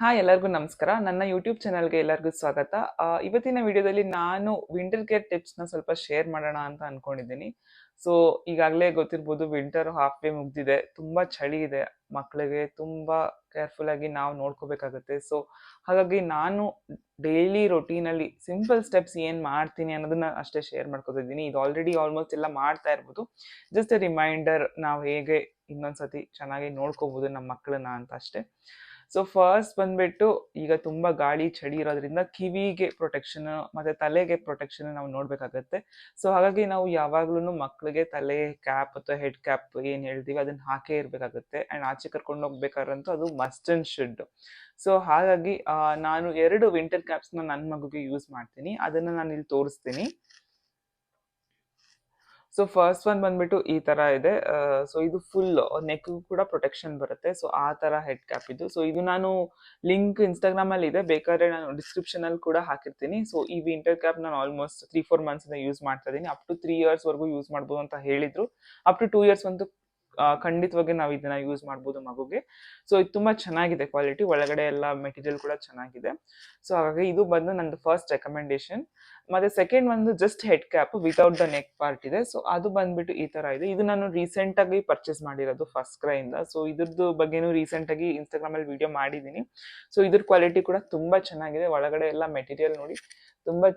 Hi, ಎಲ್ಲರಿಗೂ ನಮಸ್ಕಾರ. ನನ್ನ ಯೂಟ್ಯೂಬ್ ಚಾನಲ್ಗೆ ಎಲ್ಲರಿಗೂ ಸ್ವಾಗತ. ಇವತ್ತಿನ ವಿಡಿಯೋದಲ್ಲಿ ನಾನು ವಿಂಟರ್ ಕೇರ್ ಟಿಪ್ಸ್ನ ಸ್ವಲ್ಪ ಶೇರ್ ಮಾಡೋಣ ಅಂತ ಅನ್ಕೊಂಡಿದ್ದೀನಿ. ಸೊ ಈಗಾಗಲೇ ಗೊತ್ತಿರ್ಬೋದು ವಿಂಟರ್ ಹಾಫ್ ವೇ ಮುಗ್ದಿದೆ. ತುಂಬ ಚಳಿ ಇದೆ. ಮಕ್ಕಳಿಗೆ ತುಂಬ ಕೇರ್ಫುಲ್ ಆಗಿ ನಾವು ನೋಡ್ಕೋಬೇಕಾಗುತ್ತೆ. ಸೊ ಹಾಗಾಗಿ ನಾನು ಡೈಲಿ ರೊಟೀನಲ್ಲಿ ಸಿಂಪಲ್ ಸ್ಟೆಪ್ಸ್ ಏನು ಮಾಡ್ತೀನಿ ಅನ್ನೋದನ್ನ ಅಷ್ಟೇ ಶೇರ್ ಮಾಡ್ಕೋತಿದ್ದೀನಿ ಇದು ಆಲ್ರೆಡಿ ಆಲ್ಮೋಸ್ಟ್ ಎಲ್ಲ ಮಾಡ್ತಾ ಇರ್ಬೋದು. ಜಸ್ಟ್ ಎ ರಿಮೈಂಡರ್ ನಾವು ಹೇಗೆ ಇನ್ನೊಂದ್ಸತಿ ಚೆನ್ನಾಗಿ ನೋಡ್ಕೋಬೋದು ನಮ್ಮ ಮಕ್ಕಳನ್ನ ಅಂತ ಅಷ್ಟೇ. ಸೊ ಫಸ್ಟ್ ಬಂದ್ಬಿಟ್ಟು ಈಗ ತುಂಬಾ ಗಾಳಿ ಚಳಿ ಇರೋದ್ರಿಂದ ಕಿವಿಗೆ ಪ್ರೊಟೆಕ್ಷನ್ ಮತ್ತೆ ತಲೆಗೆ ಪ್ರೊಟೆಕ್ಷನ್ ನಾವು ನೋಡ್ಬೇಕಾಗತ್ತೆ. ಸೊ ಹಾಗಾಗಿ ನಾವು ಯಾವಾಗ್ಲೂ ಮಕ್ಕಳಿಗೆ ತಲೆ ಕ್ಯಾಪ್ ಅಥವಾ ಹೆಡ್ ಕ್ಯಾಪ್ ಏನ್ ಹೇಳ್ತೀವಿ ಅದನ್ನ ಹಾಕೇ ಇರಬೇಕಾಗುತ್ತೆ. ಅಂಡ್ ಆಚೆ ಕರ್ಕೊಂಡು ಹೋಗ್ಬೇಕಾದ್ರಂತೂ ಅದು ಮಸ್ಟ್ ಅಂಡ್ ಶುಡ್ ಸೊ ಹಾಗಾಗಿ ನಾನು ಎರಡು ವಿಂಟರ್ ಕ್ಯಾಪ್ಸ್ನ ನನ್ನ ಮಗುಗೆ ಯೂಸ್ ಮಾಡ್ತೀನಿ. ಅದನ್ನ ನಾನು ಇಲ್ಲಿ ತೋರಿಸ್ತೀನಿ. ಸೊ ಫಸ್ಟ್ ಒನ್ ಬಂದ್ಬಿಟ್ಟು ಈ ತರ ಇದೆ. ಸೊ ಇದು ಫುಲ್ ನೆಕ್ ಕೂಡ ಪ್ರೊಟೆಕ್ಷನ್ ಬರುತ್ತೆ. ಸೊ ಆ ತರ ಹೆಡ್ ಕ್ಯಾಪ್ ಇದು. ಸೊ ಇದು ನಾನು ಲಿಂಕ್ ಇನ್ಸ್ಟಾಗ್ರಾಮ್ ಅಲ್ಲಿ ಇದೆ. ಬೇಕಾದ್ರೆ ನಾನು ಡಿಸ್ಕ್ರಿಪ್ಷನ್ ಅಲ್ಲಿ ಕೂಡ ಹಾಕಿರ್ತೀನಿ. ಸೊ ಈ ವಿಂಟರ್ ಕ್ಯಾಪ್ ನಾನು ಆಲ್ಮೋಸ್ಟ್ ತ್ರೀ ಫೋರ್ ಮಂತ್ಸ್ ಇಂದ ಯೂಸ್ ಮಾಡ್ತಾ ಇದ್ದೀನಿ ಅಪ್ ಟು ತ್ರೀ ಇಯರ್ಸ್ ವರೆಗೂ ಯೂಸ್ ಮಾಡ್ಬೋದು ಅಂತ ಹೇಳಿದ್ರು. ಅಪ್ ಟು ಟೂ ಇಯರ್ಸ್ ಒಂದು ಖಂಡಿತವಾಗಿ ನಾವು ಇದನ್ನ ಯೂಸ್ ಮಾಡ್ಬೋದು ಮಗುಗೆ. ಸೊ ಇದು ತುಂಬಾ ಚೆನ್ನಾಗಿದೆ ಕ್ವಾಲಿಟಿ ಒಳಗಡೆ ಎಲ್ಲ ಮೆಟೀರಿಯಲ್ ಕೂಡ ಚೆನ್ನಾಗಿದೆ. ಸೊ ಹಾಗಾಗಿ ಇದು ಬಂದು ನಂದು ಫಸ್ಟ್ ರೆಕಮೆಂಡೇಶನ್ ಮತ್ತೆ ಸೆಕೆಂಡ್ ಒಂದು just head cap without the neck part ಇದೆ. ಸೊ ಅದು ಬಂದ್ಬಿಟ್ಟು ಈ ತರ ಇದೆ. ಇದು ನಾನು ರೀಸೆಂಟ್ ಆಗಿ ಪರ್ಚೇಸ್ ಮಾಡಿರೋದು ಫಸ್ಟ್ ಕ್ರೈಯಿಂದ ಸೊ ಇದ್ರದ್ದು ಬಗ್ಗೆನೂ ರೀಸೆಂಟ್ ಆಗಿ ಇನ್ಸ್ಟಾಗ್ರಾಮ್ ಅಲ್ಲಿ ವಿಡಿಯೋ ಮಾಡಿದ್ದೀನಿ. ಸೊ ಇದ್ರ ಕ್ವಾಲಿಟಿ ಕೂಡ ತುಂಬಾ ಚೆನ್ನಾಗಿದೆ. ಒಳಗಡೆ ಎಲ್ಲ ಮೆಟೀರಿಯಲ್ ನೋಡಿ ತುಂಬಾ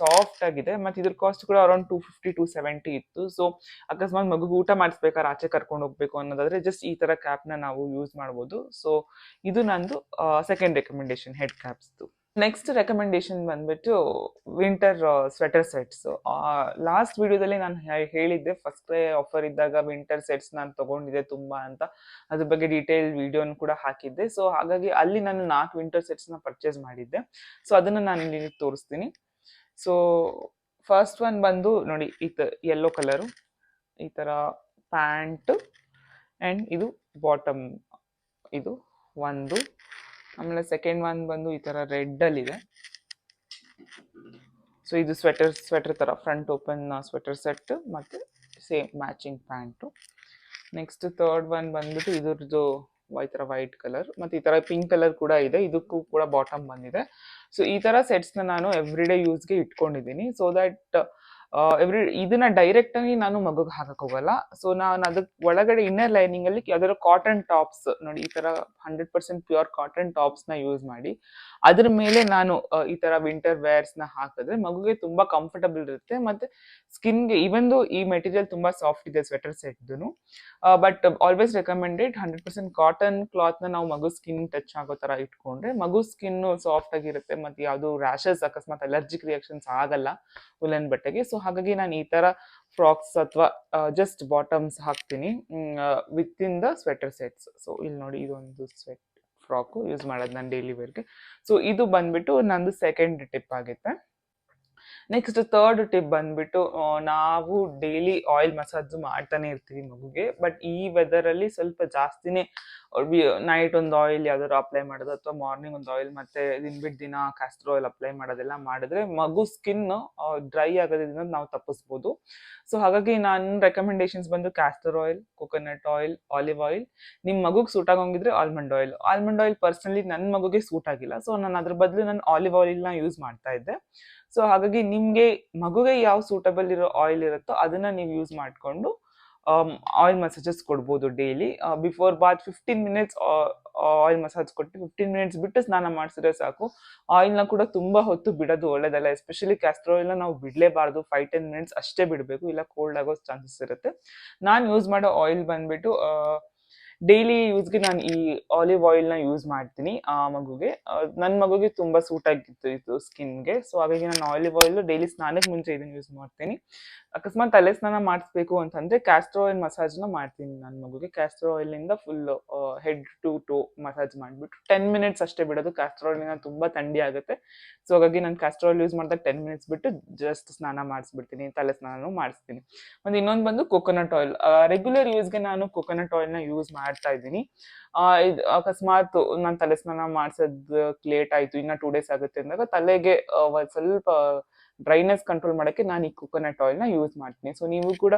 ಸಾಫ್ಟ್ ಆಗಿದೆ ಮತ್ತೆ ಇದ್ರ ಕಾಸ್ಟ್ ಕೂಡ around two fifty to seventy ಇತ್ತು. ಸೊ ಅಕಸ್ಮಾತ್ ಮಗು ಊಟ ಮಾಡಿಸ್ಬೇಕಾದ್ರೆ ಆಚೆ ಕರ್ಕೊಂಡು ಹೋಗ್ಬೇಕು ಅನ್ನೋದಾದ್ರೆ ಜಸ್ಟ್ ಈ ತರ ಕ್ಯಾಪ್ನ ನಾವು ಯೂಸ್ ಮಾಡ್ಬೋದು. ಸೊ ಇದು ನಂದು ಸೆಕೆಂಡ್ ರೆಕಮೆಂಡೇಶನ್ ಹೆಡ್ ಕ್ಯಾಪ್ಸ್ದು ನೆಕ್ಸ್ಟ್ ರೆಕಮೆಂಡೇಶನ್ ಬಂದ್ಬಿಟ್ಟು ವಿಂಟರ್ ಸ್ವೆಟರ್ ಸೆಟ್ಸ್ ಲಾಸ್ಟ್ ವಿಡಿಯೋದಲ್ಲಿ ನಾನು ಹೇಳಿದ್ದೆ ಫಸ್ಟ್ ಆಫರ್ ಇದ್ದಾಗ ವಿಂಟರ್ ಸೆಟ್ಸ್ ನಾನು ತಗೊಂಡಿದ್ದೆ ತುಂಬಾ ಅಂತ. ಅದ್ರ ಬಗ್ಗೆ ಡೀಟೇಲ್ ವಿಡಿಯೋನ ಕೂಡ ಹಾಕಿದ್ದೆ. ಸೊ ಹಾಗಾಗಿ ಅಲ್ಲಿ ನಾನು ನಾಲ್ಕು ವಿಂಟರ್ ಸೆಟ್ಸ್ನ ಪರ್ಚೇಸ್ ಮಾಡಿದ್ದೆ. ಸೊ ಅದನ್ನ ನಾನು ಇಲ್ಲಿ ತೋರಿಸ್ತೀನಿ. ಸೊ ಫಸ್ಟ್ ಒನ್ ಬಂದು ನೋಡಿ, ಈ ಯೆಲ್ಲೋ ಕಲರು ಈ ಥರ ಪ್ಯಾಂಟ್ ಆ್ಯಂಡ್ ಇದು ಬಾಟಮ್ ಇದು ಒಂದು. ಆಮೇಲೆ ಸೆಕೆಂಡ್ ಒನ್ ಬಂದು ಈ ಥರ ರೆಡ್ಡಲ್ಲಿದೆ ಸೊ ಇದು. ಸ್ವೆಟರ್ ಸ್ವೆಟರ್ ಥರ ಫ್ರಂಟ್ ಓಪನ್ ಸ್ವೆಟರ್ ಸೆಟ್ ಮತ್ತು same matching pant next third one ಬಂದ್ಬಿಟ್ಟು ಇದ್ರದ್ದು ಈ ಥರ ವೈಟ್ ಕಲರ್ ಮತ್ತು ಈ ಥರ ಪಿಂಕ್ ಕಲರ್ ಕೂಡ ಇದೆ. ಇದಕ್ಕೂ ಕೂಡ ಬಾಟಮ್ ಬಂದಿದೆ. ಸೊ ಈ ತರ ಸೆಟ್ಸ್ನ ನಾನು ಎವ್ರಿ ಡೇ ಯೂಸ್ಗೆ ಇಟ್ಕೊಂಡಿದ್ದೀನಿ ಸೊ ದಟ್ ಎವ್ರಿ ಇದನ್ನ ಡೈರೆಕ್ಟ್ ಆಗಿ ನಾನು ಮಗುಗೆ ಹಾಕಕ್ ಹೋಗಲ್ಲ. ಸೊ ನಾನು ಅದಕ್ಕೆ ಒಳಗಡೆ ಇನ್ನರ್ ಲೈನಿಂಗ್ ಅಲ್ಲಿ ಯಾವ್ದಾದ್ರು ಕಾಟನ್ ಟಾಪ್ಸ್ ನೋಡಿ, ಈ ತರ ಹಂಡ್ರೆಡ್ ಪರ್ಸೆಂಟ್ ಪ್ಯೂರ್ ಕಾಟನ್ ಟಾಪ್ಸ್ನ ಯೂಸ್ ಮಾಡಿ, ಅದ್ರ ಮೇಲೆ ನಾನು ಈ ತರ ವಿಂಟರ್ ವೇರ್ಸ್ನ ಹಾಕಿದ್ರೆ ಮಗುಗೆ ತುಂಬಾ ಕಂಫರ್ಟಬಲ್ ಇರುತ್ತೆ. ಮತ್ತೆ ಸ್ಕಿನ್ಗೆ ದು ಈ ಮೆಟೀರಿಯಲ್ ತುಂಬಾ ಸಾಫ್ಟ್ ಇದೆ sweater ಸೆಟ್ದು but always recommended hundred percent cotton ಕ್ಲಾತ್ನ ನಾವು ಮಗು ಸ್ಕಿನ್ ಟಚ್ ಆಗೋ ತರ ಇಟ್ಕೊಂಡ್ರೆ ಮಗು ಸ್ಕಿನ್ ಸಾಫ್ಟ್ ಆಗಿರುತ್ತೆ. ಮತ್ತೆ ಯಾವುದು ರ್ಯಾಶಸ್ ಅಕಸ್ಮಾತ್ ಅಲರ್ಜಿಕ್ ರಿಯಾಕ್ಷನ್ಸ್ ಆಗಲ್ಲ ಉಲನ್ ಬಟ್ಟೆಗೆ. ಸೊ ಹಾಗಾಗಿ ನಾನು ಈ ತರ ಫ್ರಾಕ್ಸ್ ಅಥವಾ ಜಸ್ಟ್ ಬಾಟಮ್ಸ್ ಹಾಕ್ತೀನಿ. With in the sweater sets so ಇಲ್ಲಿ ನೋಡಿ ಇದೊಂದು ಸ್ವೆಟ್ ಫ್ರಾಕು ಯೂಸ್ ಮಾಡೋದು ನಾನು ಡೈಲಿ ವೇರ್ಗೆ ಸೊ ಇದು ಬಂದ್ಬಿಟ್ಟು ನಂದು ಸೆಕೆಂಡ್ ಟಿಪ್ ಆಗುತ್ತೆ ನೆಕ್ಸ್ಟ್ ಥರ್ಡ್ ಟಿಪ್ ಬಂದ್ಬಿಟ್ಟು ನಾವು ಡೈಲಿ ಆಯಿಲ್ ಮಸಾಜ್ ಮಾಡ್ತಾನೆ ಇರ್ತೀವಿ ಮಗುಗೆ ಬಟ್ ಈ ವೆದರ್ ಅಲ್ಲಿ ಸ್ವಲ್ಪ ಜಾಸ್ತಿನೇ ನೈಟ್ ಒಂದು ಆಯಿಲ್ ಯಾವ್ದಾದ್ರು ಅಪ್ಲೈ ಮಾಡೋದು, ಅಥವಾ ಮಾರ್ನಿಂಗ್ ಒಂದು ಆಯಿಲ್ ಮತ್ತೆ ದಿನ ಬಿಟ್ಟು ದಿನ ಕ್ಯಾಸ್ಟ್ರ್ ಆಯಿಲ್ ಅಪ್ಲೈ ಮಾಡೋದೆಲ್ಲ ಮಾಡಿದ್ರೆ ಮಗು ಸ್ಕಿನ್ ಡ್ರೈ ಆಗೋದ್ರಿಂದ ನಾವು ತಪ್ಪಿಸ್ಬೋದು. ಸೊ ಹಾಗಾಗಿ ನನ್ನ ರೆಕಮೆಂಡೇಶನ್ಸ್ ಬಂದು castor oil coconut oil olive oil ನಿಮ್ಮ ಮಗುಗೆ suit ಆಗೋಂಗಿದ್ರೆ almond oil almond oil personally ನನ್ನ ಮಗುಗೆ ಸೂಟ್ ಆಗಿಲ್ಲ ಸೊ ನಾನು ಅದ್ರ ಬದಲು ನಾನು ಆಲಿವ್ ಆಯಿಲ್ನ ಯೂಸ್ ಮಾಡ್ತಾ ಇದ್ದೆ. ಸೊ ಹಾಗಾಗಿ ನಿಮಗೆ ಮಗುಗೆ ಯಾವ ಸೂಟಬಲ್ ಇರೋ ಆಯಿಲ್ ಇರುತ್ತೋ ಅದನ್ನ ನೀವು ಯೂಸ್ ಮಾಡಿಕೊಂಡು ಆಯಿಲ್ ಮಸಾಜಸ್ ಕೊಡ್ಬೋದು daily before bath fifteen minutes oil massage ಕೊಟ್ಟು ಫಿಫ್ಟೀನ್ ಮಿನಿಟ್ಸ್ ಬಿಟ್ಟು ಸ್ನಾನ ಮಾಡಿಸಿದ್ರೆ ಸಾಕು. ಆಯಿಲ್ನ ಕೂಡ ತುಂಬಾ ಹೊತ್ತು ಬಿಡೋದು ಒಳ್ಳೇದಲ್ಲ ಎಸ್ಪೆಷಲಿ ಕ್ಯಾಸ್ಟರ್ ಆಯಿಲ್ನ ನಾವು ಬಿಡಲೇಬಾರ್ದು. ಫೈವ್ ಟೆನ್ ಮಿನಿಟ್ಸ್ ಅಷ್ಟೇ ಬಿಡಬೇಕು. ಇಲ್ಲ ಕೋಲ್ಡ್ ಆಗೋ ಚಾನ್ಸಸ್ ಇರುತ್ತೆ. ನಾನು ಯೂಸ್ ಮಾಡೋ ಆಯಿಲ್ ಬಂದ್ಬಿಟ್ಟು ಡೈಲಿ ಯೂಸ್ಗೆ ನಾನು ಈ ಆಲಿವ್ ಆಯಿಲ್ನ ಯೂಸ್ ಮಾಡ್ತೀನಿ, ಆ ಮಗುಗೆ. ನನ್ನ ಮಗುಗೆ ತುಂಬ ಸೂಟ್ ಆಗಿತ್ತು ಇದು ಸ್ಕಿನ್ಗೆ ಸೊ ಹಾಗಾಗಿ ನಾನು ಆಲಿವ್ ಆಯಿಲ್ ಡೈಲಿ ಸ್ನಾನಕ್ಕೆ ಮುಂಚೆ ಇದನ್ನು ಯೂಸ್ ಮಾಡ್ತೀನಿ. ಅಕಸ್ಮಾತ್ ತಲೆ ಸ್ನಾನ ಮಾಡಿಸ್ಬೇಕು ಅಂತಂದ್ರೆ ಕ್ಯಾಸ್ಟ್ರೋ ಆಯಿಲ್ ಮಸಾಜ್ನ ಮಾಡ್ತೀನಿ ನನ್ನ ಮಗುಗೆ. Castor ಆಯಿಲಿಂದ full head to toe massage ಮಾಡಿಬಿಟ್ಟು ಟೆನ್ ಮಿನಿಟ್ಸ್ ಅಷ್ಟೇ ಬಿಡೋದು. ಕ್ಯಾಸ್ಟ್ರೋ ಆಯಿಲಿನ ತುಂಬ ಥಂಡಿ ಆಗುತ್ತೆ. ಸೊ ಹಾಗಾಗಿ ನಾನು ಕ್ಯಾಸ್ಟ್ರೋ ಆಯಿಲ್ ಯೂಸ್ ಮಾಡಿದಾಗ ಟೆನ್ ಮಿನಿಟ್ಸ್ ಬಿಟ್ಟು ಜಸ್ಟ್ ಸ್ನಾನ ಮಾಡಿಸ್ಬಿಡ್ತೀನಿ, ತಲೆ ಸ್ನಾನನೂ ಮಾಡಿಸ್ತೀನಿ. ಒಂದು ಇನ್ನೊಂದು ಬಂದು ಕೊಕೊನಟ್ ಆಯಿಲ್ ರೆಗ್ಯುಲರ್ ಯೂಸ್ಗೆ ನಾನು ಕೊಕೊನಟ್ ಆಯಿಲ್ನ ಯೂಸ್ ಮಾಡ್ತಾ ಇದ್ದೀನಿ. ಇದ್ ಅಕಸ್ಮಾತ್ ನಾನು ತಲೆ ಸ್ನಾನ ಮಾಡ್ಸೋದ್ ಲೇಟ್ ಆಯ್ತು, ಇನ್ನ ಟೂ ಡೇಸ್ ಆಗುತ್ತೆ ಅಂದಾಗ ತಲೆಗೆ ಸ್ವಲ್ಪ ಡ್ರೈನೆಸ್ ಕಂಟ್ರೋಲ್ ಮಾಡಕ್ಕೆ ನಾನು ಈ ಕೊಕೊನಟ್ ಆಯಿಲ್ನ ಯೂಸ್ ಮಾಡ್ತೀನಿ. ಸೊ ನೀವು ಕೂಡ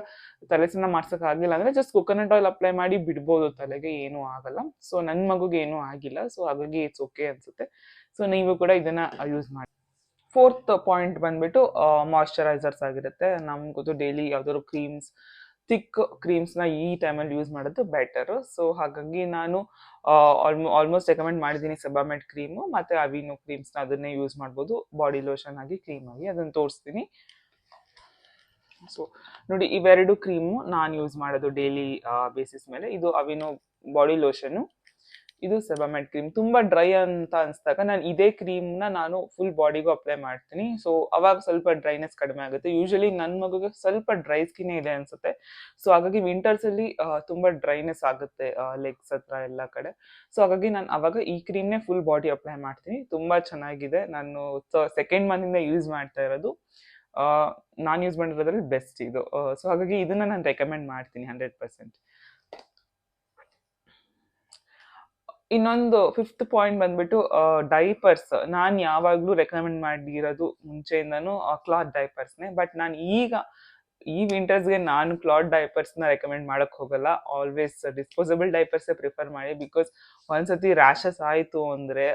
ತಲೆ ಸ್ನಾನ ಆಗಿಲ್ಲ ಅಂದ್ರೆ ಜಸ್ಟ್ ಕೊಕೊನಟ್ ಆಯಿಲ್ ಅಪ್ಲೈ ಮಾಡಿ ಬಿಡ್ಬೋದು ತಲೆಗೆ, ಏನೂ ಆಗಲ್ಲ. ಸೊ ನನ್ನ ಮಗುಗೆ ಏನೂ ಆಗಿಲ್ಲ. ಸೊ ಹಾಗಾಗಿ ಇಟ್ಸ್ ಓಕೆ ಅನ್ಸುತ್ತೆ. ಸೊ ನೀವು ಕೂಡ ಇದನ್ನ ಯೂಸ್ ಮಾಡಿ. ಫೋರ್ತ್ ಪಾಯಿಂಟ್ ಬಂದ್ಬಿಟ್ಟು ಮಾಯಶ್ಚರೈಸರ್ಸ್ ಆಗಿರುತ್ತೆ. ನಮ್ಗೆ ಗೊತ್ತು ಡೈಲಿ ಯಾವ್ದಾದ್ರು ಕ್ರೀಮ್ಸ್ ಥಿಕ್ ಕ್ರೀಮ್ಸ್ನ ಈ ಟೈಮಲ್ಲಿ ಯೂಸ್ ಮಾಡೋದು ಬೆಟರ್ ಸೊ ಹಾಗಾಗಿ ನಾನು ಆಲ್ಮೋ ಆಲ್ಮೋಸ್ಟ್ ರೆಕಮೆಂಡ್ ಮಾಡಿದ್ದೀನಿ ಸೆಬಾಮೆಟ್ ಕ್ರೀಮು ಮತ್ತು ಅವಿನೋ ಕ್ರೀಮ್ಸ್ನ ಅದನ್ನೇ ಯೂಸ್ ಮಾಡ್ಬೋದು. ಬಾಡಿ ಲೋಷನ್ ಆಗಿ ಕ್ರೀಮ್ ಆಗಿ ಅದನ್ನು ತೋರಿಸ್ತೀನಿ. ಸೊ ನೋಡಿ ಇವೆರಡು ಕ್ರೀಮು ನಾನು ಯೂಸ್ ಮಾಡೋದು ಡೈಲಿ ಬೇಸಿಸ್ ಮೇಲೆ. ಇದು ಅವಿನೋ ಬಾಡಿ ಲೋಷನು ಇದು ಸೆಬಮೆಟ್ ಕ್ರೀಮ್. ತುಂಬಾ ಡ್ರೈ ಅಂತ ಅನ್ಸ್ದಾಗ ನಾನು ಇದೇ ಕ್ರೀಮ್ನ ನಾನು ಫುಲ್ ಬಾಡಿಗೂ ಅಪ್ಲೈ ಮಾಡ್ತೀನಿ. ಸೊ ಅವಾಗ ಸ್ವಲ್ಪ ಡ್ರೈನೆಸ್ ಕಡಿಮೆ ಆಗುತ್ತೆ. ಯೂಶಲಿ ನನ್ನ ಮಗುಗೆ ಸ್ವಲ್ಪ ಡ್ರೈ ಸ್ಕಿನ್ ಇದೆ ಅನ್ಸುತ್ತೆ. ಸೊ ಹಾಗಾಗಿ ವಿಂಟರ್ಸ್ ಅಲ್ಲಿ ತುಂಬಾ ಡ್ರೈನೆಸ್ ಆಗುತ್ತೆ ಲೆಗ್ಸ್ ಹತ್ರ ಎಲ್ಲ ಕಡೆ. ಸೊ ಹಾಗಾಗಿ ನಾನು ಅವಾಗ ಈ ಕ್ರೀಮ್ನೇ ಫುಲ್ ಬಾಡಿ ಅಪ್ಲೈ ಮಾಡ್ತೀನಿ. ತುಂಬಾ ಚೆನ್ನಾಗಿದೆ. ನಾನು ಸೆಕೆಂಡ್ ಮಂತಿಂದ ಯೂಸ್ ಮಾಡ್ತಾ ಇರೋದು. ನಾನು ಯೂಸ್ ಮಾಡಿರೋದ್ರಲ್ಲಿ ಬೆಸ್ಟ್ ಇದು. ಸೊ ಹಾಗಾಗಿ ಇದನ್ನ ನಾನು ರೆಕಮೆಂಡ್ ಮಾಡ್ತೀನಿ ಹಂಡ್ರೆಡ್ ಪರ್ಸೆಂಟ್ ಇನ್ನೊಂದು ಫಿಫ್ತ್ ಪಾಯಿಂಟ್ ಬಂದ್ಬಿಟ್ಟು ಡೈಪರ್ಸ್ ನಾನು ಯಾವಾಗಲೂ ರೆಕಮೆಂಡ್ ಮಾಡಿರೋದು ಮುಂಚೆಯಿಂದನು ಕ್ಲಾತ್ ಡೈಪರ್ಸ್ನೇ ಬಟ್ ನಾನು ಈಗ, ಈ ವಿಂಟರ್ಸ್ಗೆ ನಾನು ಕ್ಲಾತ್ ಡೈಪರ್ಸ್ನ ರೆಕಮೆಂಡ್ ಮಾಡಕ್ ಹೋಗಲ್ಲ. ಆಲ್ವೇಸ್ ಡಿಸ್ಪೋಸಬಲ್ ಡೈಪರ್ಸೇ ಪ್ರಿಫರ್ ಮಾಡಿ. ಬಿಕಾಸ್ ಒಂದ್ಸತಿ ರ್ಯಾಷಸ್ ಆಯಿತು ಅಂದರೆ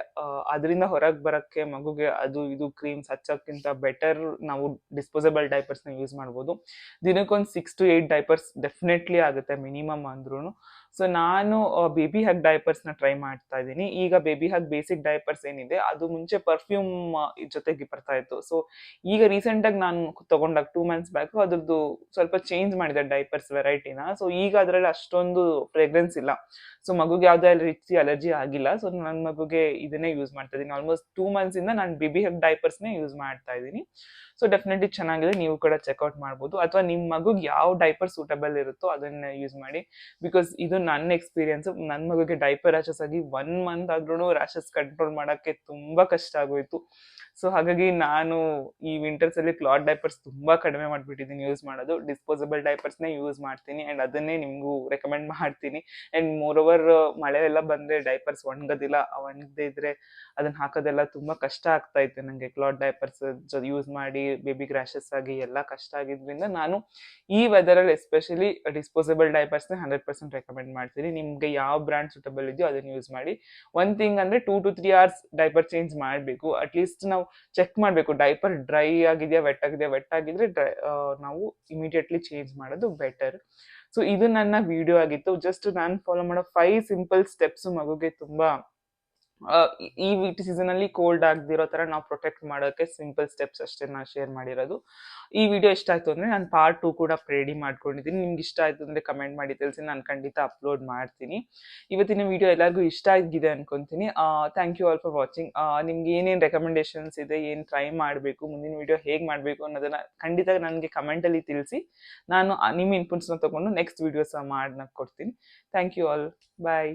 ಅದರಿಂದ ಹೊರಗೆ ಬರೋಕ್ಕೆ ಮಗುಗೆ ಅದು ಇದು ಕ್ರೀಮ್ಸ್ ಹಚ್ಚೋಕ್ಕಿಂತ ಬೆಟರ್ ನಾವು ಡಿಸ್ಪೋಸಬಲ್ ಡೈಪರ್ಸ್ನ ಯೂಸ್ ಮಾಡ್ಬೋದು. ದಿನಕ್ಕೊಂದು six to eight diapers definitely ಆಗುತ್ತೆ ಮಿನಿಮಮ್ ಅಂದ್ರೂ ಸೊ ನಾನು ಬೇಬಿ ಹಗ್ ಡೈಪರ್ಸ್ನ ಟ್ರೈ ಮಾಡ್ತಾ ಇದ್ದೀನಿ. ಈಗ ಬೇಬಿ ಹಗ್ ಬೇಸಿಕ್ ಡೈಪರ್ಸ್ ಏನಿದೆ, ಅದು ಮುಂಚೆ ಪರ್ಫ್ಯೂಮ್ ಜೊತೆಗೆ ಬರ್ತಾ ಇತ್ತು. ಸೊ ಈಗ ರೀಸೆಂಟಾಗಿ ನಾನು ತಗೊಂಡಾಗ ಟೂ ಮಂತ್ಸ್ ಬ್ಯಾಕ್ ಅದ್ರದ್ದು ಸ್ವಲ್ಪ ಚೇಂಜ್ ಮಾಡಿದೆ ಡೈಪರ್ಸ್ ವೆರೈಟಿನ ಸೊ ಈಗ ಅದರಲ್ಲಿ ಅಷ್ಟೊಂದು ಫ್ರೇಗ್ರೆನ್ಸ್ ಇಲ್ಲ. ಸೊ ಮಗುಗೆ ಯಾವುದೇ ರೀತಿ ಅಲರ್ಜಿ ಆಗಿಲ್ಲ. ಸೊ ನನ್ನ ಮಗುಗೆ ಇದನ್ನೇ ಯೂಸ್ ಮಾಡ್ತಾ ಇದ್ದೀನಿ. ಆಲ್ಮೋಸ್ಟ್ ಟೂ ಮಂತ್ಸ್ ಇಂದ ನಾನು ಬೇಬಿ ಹಗ್ ಡೈಪರ್ಸ್ನೇ ಯೂಸ್ ಮಾಡ್ತಾ ಇದ್ದೀನಿ. ಸೊ ಡೆಫಿನೆಟ್ಲಿ ಚೆನ್ನಾಗಿದೆ. ನೀವು ಕೂಡ ಚೆಕ್ಔಟ್ ಮಾಡ್ಬೋದು. ಅಥವಾ ನಿಮ್ಮ ಮಗುಗೆ ಯಾವ ಡೈಪರ್ ಸೂಟಬಲ್ ಇರುತ್ತೋ ಅದನ್ನ ಯೂಸ್ ಮಾಡಿ. ಬಿಕಾಸ್ ಇದು ನನ್ನ ಎಕ್ಸ್ಪೀರಿಯನ್ಸ್ ನನ್ನ ಮಗುಗೆ ಡೈಪರ್ ರ್ಯಾಷಸ್ ಆಗಿ ಒನ್ ಮಂತ್ ಆದ್ರೂ ರ್ಯಾಷಸ್ ಕಂಟ್ರೋಲ್ ಮಾಡೋಕ್ಕೆ ತುಂಬಾ ಕಷ್ಟ ಆಗೋಯ್ತು. ಸೊ ಹಾಗಾಗಿ ನಾನು ಈ ವಿಂಟರ್ಸ್ ಅಲ್ಲಿ ಕ್ಲಾತ್ ಡೈಪರ್ಸ್ ತುಂಬಾ ಕಡಿಮೆ ಮಾಡಿಬಿಟ್ಟಿದ್ದೀನಿ ಯೂಸ್ ಮಾಡೋದು. ಡಿಸ್ಪೋಸಬಲ್ ಡೈಪರ್ಸ್ನೇ ಯೂಸ್ ಮಾಡ್ತೀನಿ ಅಂಡ್ ಅದನ್ನೇ ನಿಮಗೂ ರೆಕಮೆಂಡ್ ಮಾಡ್ತೀನಿ. ಅಂಡ್ ಮೋರ್ ಓವರ್ ಮಳೆ ಎಲ್ಲ ಬಂದ್ರೆ ಡೈಪರ್ಸ್ ಒಣಗೋದಿಲ್ಲ, ಒಣಗದೇ ಇದ್ರೆ ಅದನ್ನ ಹಾಕೋದೆಲ್ಲ ತುಂಬಾ ಕಷ್ಟ ಆಗ್ತಾ ಇತ್ತು ನನಗೆ ಕ್ಲಾತ್ ಡೈಪರ್ಸ್ ಯೂಸ್ ಮಾಡಿ ಬೇಬಿ ರ್ಯಾಷಸ್ ಆಗಿ ಎಲ್ಲ ಕಷ್ಟ ಆಗಿದ್ರಿಂದ ನಾನು ಈ ವೆದರಲ್ಲಿ especially disposable diapers hundred percent recommend ಮಾಡ್ತೀನಿ ನಿಮ್ಗೆ ಯಾವ ಬ್ರ್ಯಾಂಡ್ ಸೂಟಬಲ್ ಇದೆಯೋ ಅದನ್ನ ಯೂಸ್ ಮಾಡಿ ಒನ್ ಥಿಂಗ್ ಅಂದ್ರೆ two to three hours diaper change ಮಾಡಬೇಕು. ಅಟ್ಲೀಸ್ಟ್ ನಾವು ಚೆಕ್ ಮಾಡಬೇಕು ಡೈಪರ್ ಡ್ರೈ ಆಗಿದೆಯಾ ವೆಟ್ ಆಗಿದೆಯಾ? ವೆಟ್ ಆಗಿದ್ರೆ ಡ್ರೈ ನಾವು ಇಮಿಡಿಯೇಟ್ಲಿ ಚೇಂಜ್ ಮಾಡೋದು ಬೆಟರ್ ಸೊ ಇದು ನನ್ನ ವಿಡಿಯೋ ಆಗಿತ್ತು. ಜಸ್ಟ್ ನಾನು ಫಾಲೋ ಮಾಡೋ ಫೈವ್ ಸಿಂಪಲ್ ಸ್ಟೆಪ್ಸ್ ಮಗುಗೆ ತುಂಬಾ ಈ- ವೀಟ್ ಸೀಸನ್ ಅಲ್ಲಿ ಕೋಲ್ಡ್ ಆಗದಿರೋ ತರ ನಾವು ಪ್ರೊಟೆಕ್ಟ್ ಮಾಡೋಕೆ ಸಿಂಪಲ್ ಸ್ಟೆಪ್ಸ್ ಅಷ್ಟೇ ನಾನು ಶೇರ್ ಮಾಡಿರೋದು. ಈ ವಿಡಿಯೋ ಇಷ್ಟ ಆಯ್ತು ಅಂದ್ರೆ ನಾನು ಪಾರ್ಟ್ ಟೂ ಕೂಡ ರೆಡಿ ಮಾಡ್ಕೊಂಡಿದ್ದೀನಿ ನಿಮ್ಗೆ ಇಷ್ಟ ಆಯ್ತು ಅಂದ್ರೆ ಕಮೆಂಟ್ ಮಾಡಿ ತಿಳಿಸಿ, ನಾನು ಖಂಡಿತ ಅಪ್ಲೋಡ್ ಮಾಡ್ತೀನಿ. ಇವತ್ತಿನ ವಿಡಿಯೋ ಎಲ್ಲರಿಗೂ ಇಷ್ಟ ಆಗಿದೆ ಅನ್ಕೊಂತೀನಿ. Thank you all for watching ನಿಮ್ಗೆ ಏನೇನು ರೆಕಮೆಂಡೇಶನ್ಸ್ ಇದೆ, ಏನು ಟ್ರೈ ಮಾಡಬೇಕು, ಮುಂದಿನ ವಿಡಿಯೋ ಹೇಗೆ ಮಾಡಬೇಕು ಅನ್ನೋದನ್ನ ಖಂಡಿತ ನನಗೆ ಕಮೆಂಟಲ್ಲಿ ತಿಳಿಸಿ. ನಾನು ನಿಮ್ಮ ನಿಮ್ಮ ಇನ್ಪುಟ್ಸ್ನ ತಗೊಂಡು ನೆಕ್ಸ್ಟ್ ವಿಡಿಯೋಸ್ ಮಾಡ್ನಕ್ಕೆ ಕೊಡ್ತೀನಿ. Thank you all bye